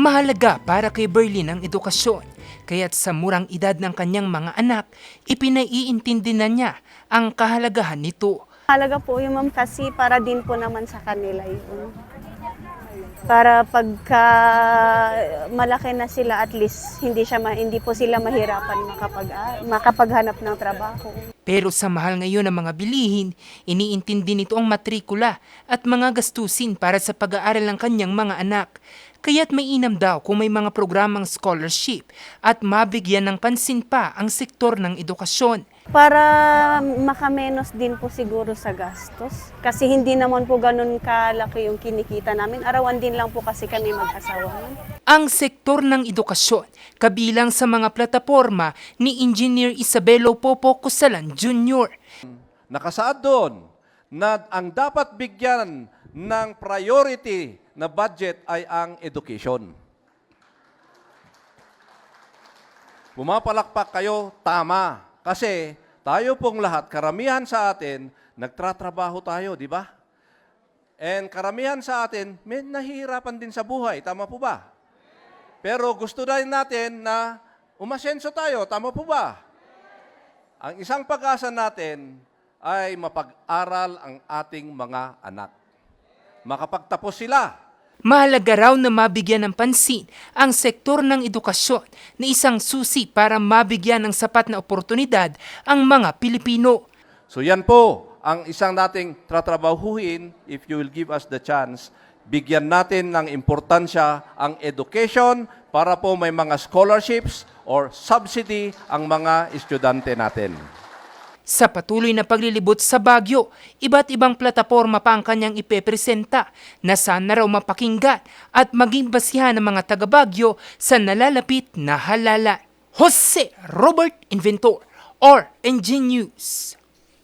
Mahalaga para kay Berlin ang edukasyon, kaya't sa murang edad ng kanyang mga anak, ipinaiintindi na niya ang kahalagahan nito. Halaga po yun ma'am kasi para din po naman sa kanila yun. Para pagka malaki na sila at least hindi siya ma- hindi po sila mahirapan makapag makapaghanap ng trabaho. Pero sa mahal ngayon ng mga bilihin, iniintindi nito ang matrikula at mga gastusin para sa pag-aaral ng kanyang mga anak. Kaya't may inam daw kung may mga programang scholarship at mabigyan ng pansin pa ang sektor ng edukasyon. Para makamenos din po siguro sa gastos. Kasi hindi naman po ganun kalaki yung kinikita namin. Arawan din lang po kasi kami mag-asawa. Ang sektor ng edukasyon kabilang sa mga plataforma ni Engineer Isabelo Popo Cosalan Jr. Nakasaad doon na ang dapat bigyan ng priority na budget ay ang education. Pumapalakpak kayo, tama. Kasi tayo pong lahat, karamihan sa atin, nagtratrabaho tayo, di ba? And karamihan sa atin, may nahihirapan din sa buhay. Tama po ba? Pero gusto rin natin na umasenso tayo. Tama po ba? Ang isang pag-asa natin ay mapag-aral ang ating mga anak. Makapagtapos sila. Mahalaga raw na mabigyan ng pansin ang sektor ng edukasyon na isang susi para mabigyan ng sapat na oportunidad ang mga Pilipino. So yan po ang isang nating tratrabahuhin if you will give us the chance. Bigyan natin ng importansya ang education para po may mga scholarships or subsidy ang mga estudyante natin. Sa patuloy na paglilibot sa Bagyo, iba't ibang plataforma pa ang kanyang ipepresenta na sana raw mapakinggan at maging basihan ng mga taga-Bagyo sa nalalapit na halala. Jose Robert Inventor or NG News.